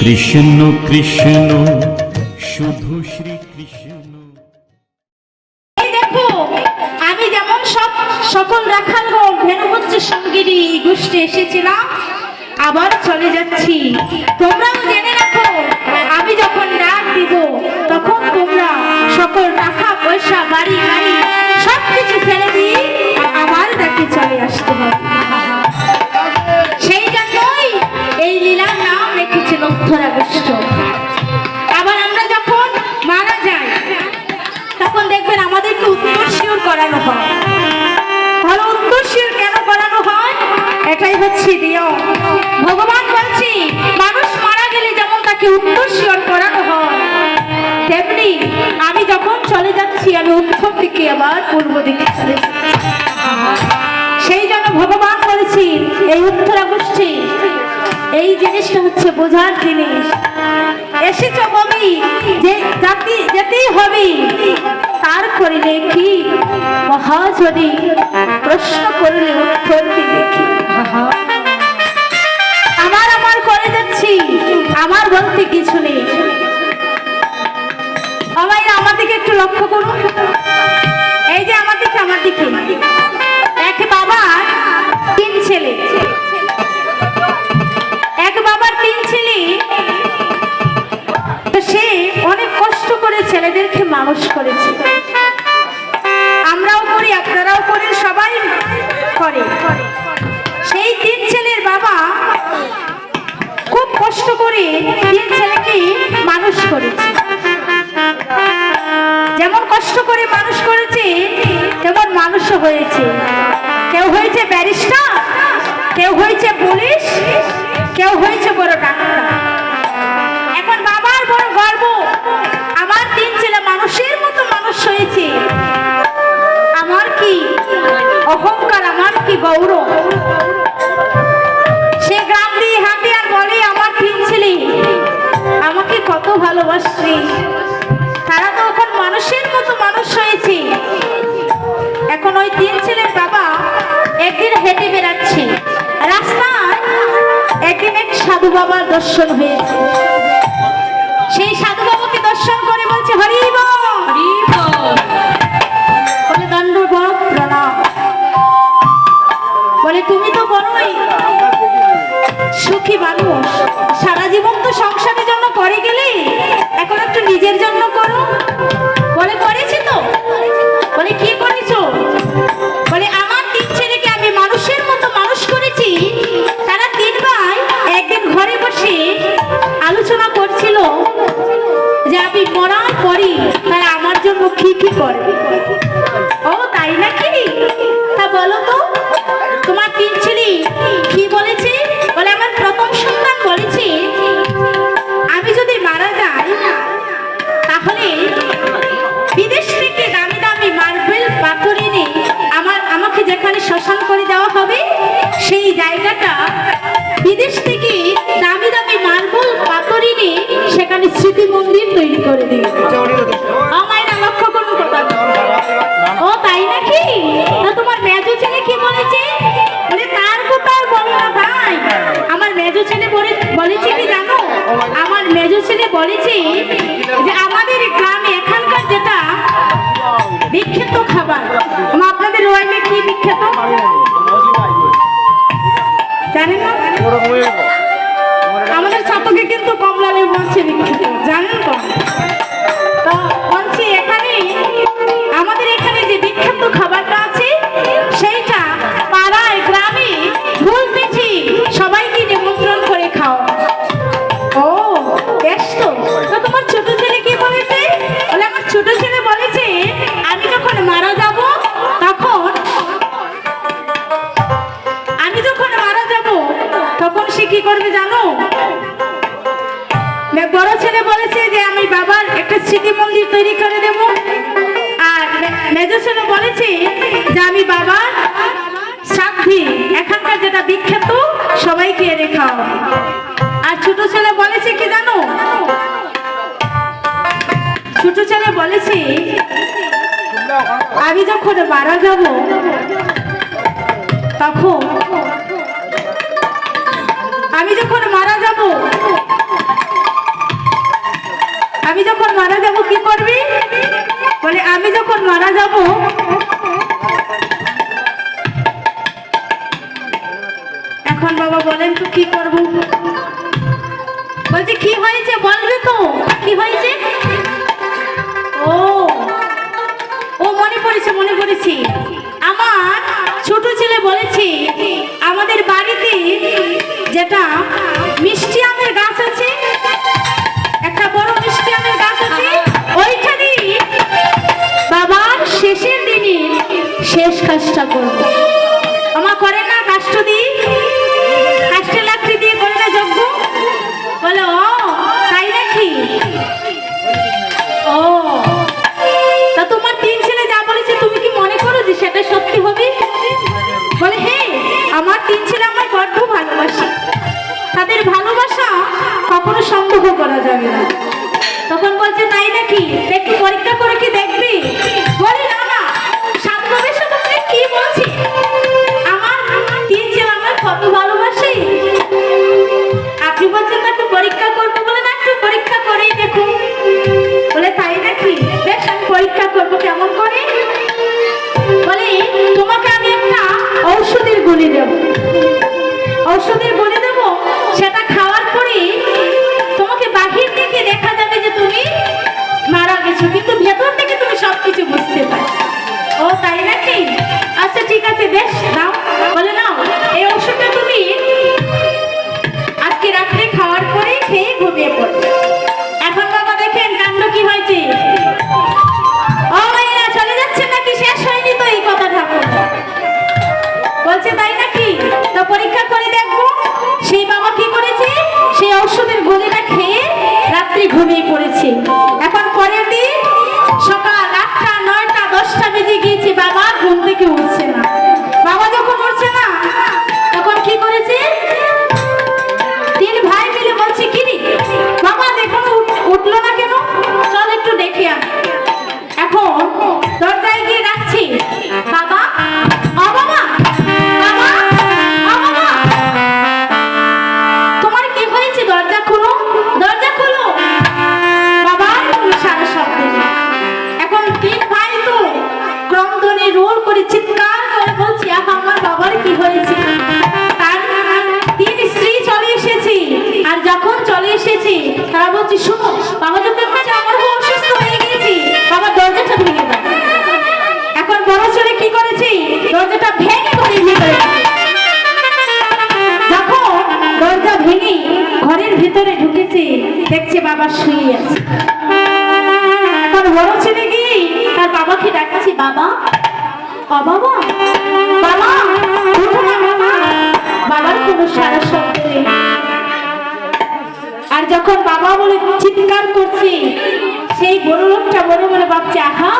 কৃষ্ণ কৃষ্ণ, শুধু শ্রী কৃষ্ণ। দেখো, আমি যেমন সব সকল রাখালগণ ভেনুপুত্রের সঙ্গিনী গোষ্ঠী এসেছিলাম, আবার চলে যাচ্ছি। তোমরাও জেনে রাখো, আমি যখন ডাক দিব, তখন তোমরা সকল টাকা, পয়সা, বাড়ি, গাড়ি সব কিছু ফেলে দিয়ে আমার ডাকে চলে আসতে হবে। সেই জন্যই এই লীলার উত্তরা আবার আমরা যখন মারা যাই, তখন দেখবেন আমাদেরকে উত্তরসীয় করানো হয়। তাহলে উত্তরসীয় কেন করানো হয়? এটাই হচ্ছে নিয়ম। ভগবান বলছি, মানুষ মারা গেলে যেমন তাকে উত্তরসীয় করানো হয়, তেমনি আমি যখন চলে যাচ্ছি, আমি উত্তর দিকে আবার পূর্ব দিকে চলে যাচ্ছি। জিনিসটা হচ্ছে বোঝার জিনিস। এসেছ বমি, যে জাতি যেতেই হবে, তার করিলে কি মহাজনী প্রশ্ন করলে উত্তর কি? আমার আমার করে যাচ্ছি, আমার বলতে কিছু নেই। সবাই আমার দিকে একটু লক্ষ্য করুন। এই যে আমার দিকে আমার দিকে। এক বাবা, তিন ছেলে। তো সে অনেক কষ্ট করে ছেলেদেরকে মানুষ করেছে। আমরাও করি, আপনারাও করেন, সবাই করে। সেই তিন ছেলের বাবা খুব কষ্ট করে তিন ছেলেকে মানুষ করেছে। যেমন কষ্ট করে মানুষ করেছে, তেমন মানুষও হয়েছে। কেউ হয়েছে ব্যারিস্টার কেউ হয়েছে পুলিশ কেউ হয়েছে বড় ডাক্তার। সাধু বাবার দর্শন হয়েছে। পরই তারা আমার জন্য কি কি করবে ও, তাই নাকি? তা বলো তো, তোমার তিন ছেলে কি বলেছে? বলে আমার প্রথম সন্তান বলেছে, আমি যদি মারা যাই, তাহলে বিদেশ থেকে দামি দামি মার্বেল পাথর এনে আমার, আমাকে যেখানে শ্মশান করে দেওয়া হবে, সেই জায়গাটা সেখানে স্মৃতি মন্দির তৈরি করে দিবে খাও। আর ছোট ছেলে বলেছে কি জানো? ছোট ছেলে বলেছে, আমি যখন মারা যাব, তখন আমি যখন মারা যাব, আমি যখন মারা যাব, কি করবি? বলে, আমি যখন মারা যাব এখন বাবা বলেন তো কি করব? বলছে, কি হয়েছে? বলবে তো। কি হয়েছে? ও ও মনে পড়েছে মনে পড়েছে। আমার ছোট ছেলে বলেছে, আমাদের বাড়িতে যেটা মিষ্টি আমের গাছ আছে, একটা বড় মিষ্টি আমের গাছ আছে ওইখানে বাবার শেষের দিনে শেষ কাজটা করব। নাকি আচ্ছা ঠিক আছে, বেশ নাও বলে নাও, এই ওষুধটা তুমি আজকে রাত্রে খাওয়ার পরে খেয়ে ঘুমিয়ে পড়বে। এখন বাবা, দেখেন কাণ্ড কি হয়েছে। ও চলে যাচ্ছে নাকি? শেষ হয়নি তো এই কথা ঠাকুর বলছে, তাই নাকি? তো পরীক্ষা করে দেখব, সেই বাবা কি করেছে? সেই ঔষধের গলিটা খেয়ে রাত্রি ঘুমিয়ে পড়েছে। ভিতরে ঢুকেছে, দেখছে বাবা শুয়ে আছে। এখন বড় ছেলে গিয়ে তার বাবাকে ডাকছে, বাবা আর যখন বাবা বলে চিৎকার করছে, সেই বড় লোকটা বলে বলে ভাবছে, আহা,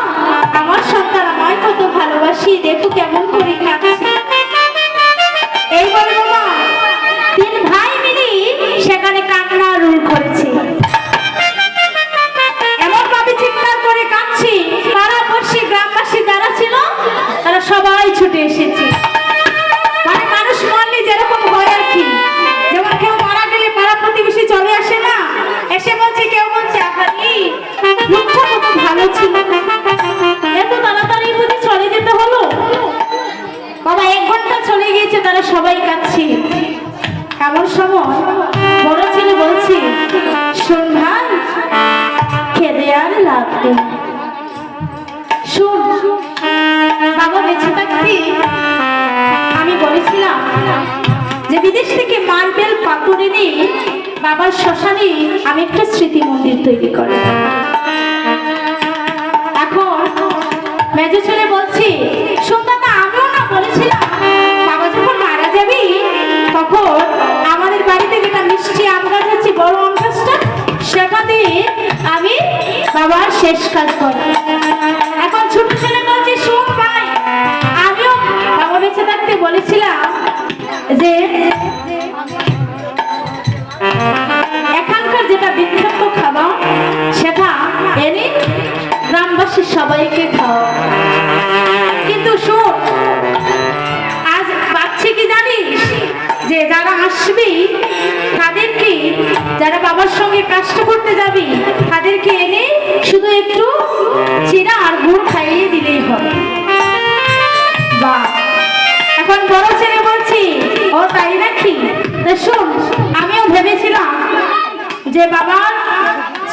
আমার সন্তান আমায় কত ভালোবাসি, দেখো কেমন করে কাঁদছে। সবাই ছুটে এসেছে। বিদেশ থেকে মার্বেল পাথর এনে বাবার শ্মশানে আমি একটা স্মৃতি মন্দির তৈরি করি। এখন মেজো ছেলে বলছে সুন্দরটা আমিও না বলেছিলাম, বাবা যখন মারা যাবি, তখন আমাদের বাড়িতে যেটা মিষ্টি আম গাছ আছে, বড় আম গাছটা, সেটা দিয়ে আমি বাবার শেষ কাজ করব এখন ছোট ছেলে বলছি, শোন ভাই, আমিও বাবা বেঁচে থাকতে বলেছিলাম যে সবাইকে খাওয়া কিন্তু শোন, আজ পাচ্ছে কি জানিস? যে যারা আসবি, তাদেরকে যারা বাবার সঙ্গে কাজটা করতে যাবি, তাদেরকে এনে শুধু একটু চিরা আর গুড় খাইয়ে দিলেই হবে। বা, এখন বড় ছেলে বলছি, ও তাই নাকি? শোন, আমিও ভেবেছিলাম যে বাবা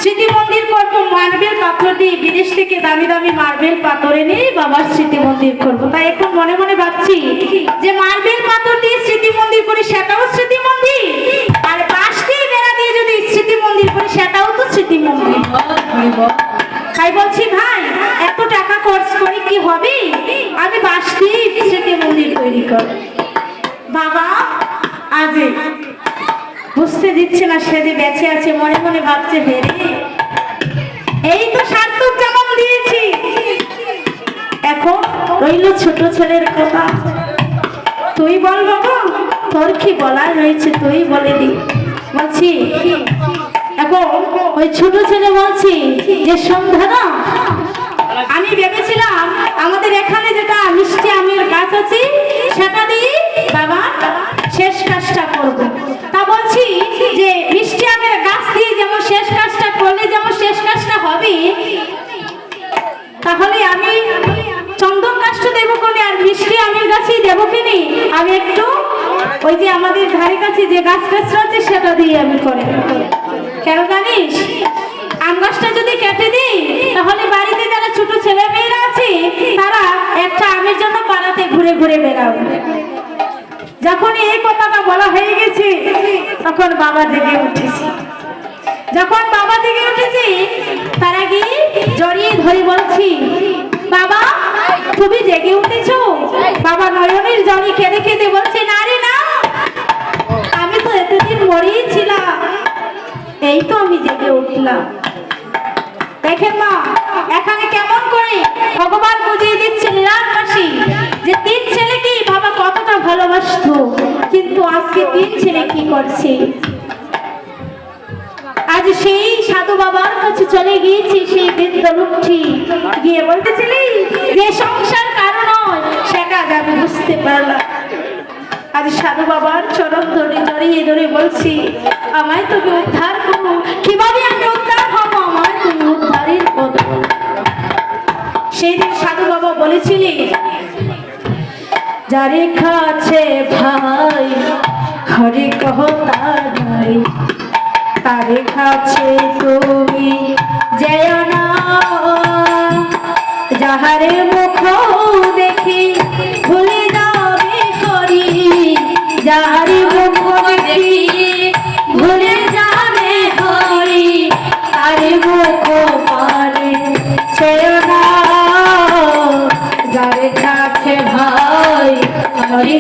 স্মৃতি মন্দির করব, মার্বেল পাথর দিয়ে বিদেশ থেকে দামি দামি মার্বেল পাথর এনে বাবার স্মৃতি মন্দির করব। তাই এখন মনে মনে ভাবছি যে মার্বেল পাথর দিয়ে স্মৃতি মন্দির করি, সেটাও স্মৃতি মন্দির। আর বাঁশ দিয়ে বেড়া দিয়ে যদি স্মৃতি মন্দির করি, সেটাও তো স্মৃতি মন্দির। তাই বলছি, ভাই, এত টাকা খরচ করে কি হবে? আমি বাঁশ দিয়ে স্মৃতি মন্দির তৈরি কর বাবা, আজ। বুঝতে দিচ্ছে না সে যে বেঁচে আছে, মনে মনে ভাবছে হেরে এই তো সার্থক যেমন দিয়েছি। এখন রইল ছোট ছেলের কথা। তুই বল বাবা, তোর কি বলার রয়েছে? তুই বলে দি। বলছি, এখন ওই ছোট ছেলে বলছি যে সন্ধ্যা না? আমি ভেবেছিলাম আমাদের এখানে যেটা মিষ্টি আমের গাছ আছে, সেটা দিয়ে বাবা শেষ কাজটা করব। তাহলে আমি চন্দন গাছটা দেবো কোনে আর মিষ্টি আমের গাছই দেবো কিনি আমি একটু ওই যে আমাদের ধারে কাছে যে গাছ গাছটা আছে সেটা দিয়ে আমি করে কেন জানিস? আম গাছটা যদি কেটে দিই, তাহলে বাড়িতে যারা ছোট ছেলে মেয়েরা আছে, তারা একটা আমের জন্য পাড়াতে ঘুরে ঘুরে বেড়াবে যখন এই কথাটা বলা হয়ে গেছে, তখন বাবা জেগে উঠেছে। যখন বাবা জেগে উঠেছে, তারা আগে জড়িয়ে ধরে বলছি, বাবা, তুমি জেগে উঠেছো? বাবা নয়নের জড়ি খেতে খেতে বলছে, না রে, না। আমি তো এতদিন মরেই ছিলাম। এই তো আমি জেগে উঠলাম। দেখেন মা, এখানে কেমন করে ভগবান বুঝিয়ে দিচ্ছে নিরাকাশী যে তিন ছেলেকে বাবা কতটা ভালোবাসতো, কিন্তু আজকে তিন ছেলে কি করছে? বাবার কাছে চলে গিয়েছি সেই বৃদ্ধ লোকটি। গিয়ে বলতেছিলি যে সংসার কারণ সেটা আমি বুঝতে পারলাম। আজ সাধু বাবার চরণ ধরে জড়িয়ে ধরে বলছি, আমায় তুমি উদ্ধার করো। কীভাবে আমি উদ্ধার হব? আমায় তুমি উদ্ধারের বলো। সেই দিন সাধু বাবা বলেছিলি, যারে খাচ্ছে ভাই হরে কহ তার ভাই তারে কাছে তুমি যেয় না। যাহারে মুখ দেখি ভুলে যাবে হরি। যাহারে মুখ দেখি ভুলে যাবে হরি। তারে মুখ পারে না। যারে কাছে ভাই হরি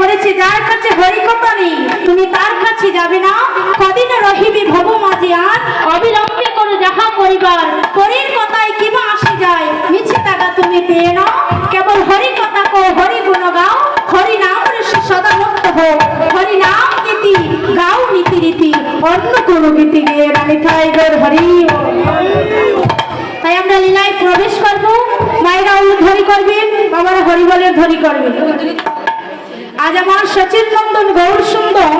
বলেছে, যার কাছে হরি নেই, তুমি তার কাছে যাবে না। কদিন রহিবি ভব মাঝে আর? অবিলম্বে করো যাহা পরিবার পরের কথায় কিবা আসে যায়, মিছে টাকা তুমি পেয়ে নাও। কেবল হরি কথা কো হরি গুণ গাও। হরি নাম ঋষি সদা মুক্ত হো হরি নাম নীতি, গাও নীতি রীতি। অন্য কোনো গীতি গিয়ে রানী টাইগার হরি। তাই আমরা লীলায় প্রবেশ করব। মায়েরা ধরি করবেন, বাবারা হরিবলের ধরি করবেন। আজ আমার সচিন নন্দন গৌর সুন্দর।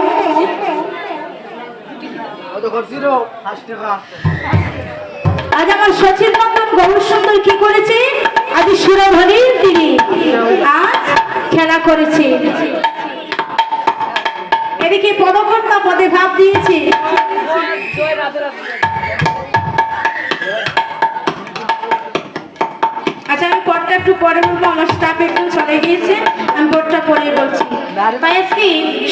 আজ আমার সচিন নন্দন গৌর সুন্দর কি করেছে? আজ সুরধনির তিনি। আজ খেলা করেছে। এদিকে পদকর্তা পদে ভাব দিয়েছে। আচ্ছা আমি পরটা একটু পরে বলব আমার স্টাফ একটু চলে গিয়েছে আমি পরটা পরে বলছি।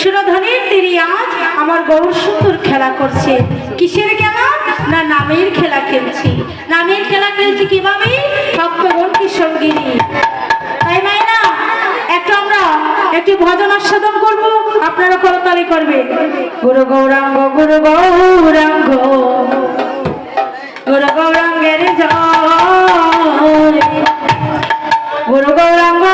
সুরধনের দেরি আজ আমার গৌর সুন্দর খেলা করছে। কিসের খেলা? না নামের খেলা খেলছি। নামের খেলা খেলছি কীভাবে? ভক্তগণকে সঙ্গে নিয়ে তাই মাইনা একটু আমরা একটি ভজন আস্বাদন করব। আপনারা করতালি করবে। গুরু গৌরাঙ্গ গুরু গৌরাঙ্গ। গুরু গৌরাঙ্গের জয়। গুরু গুরু গৌরাঙ্গ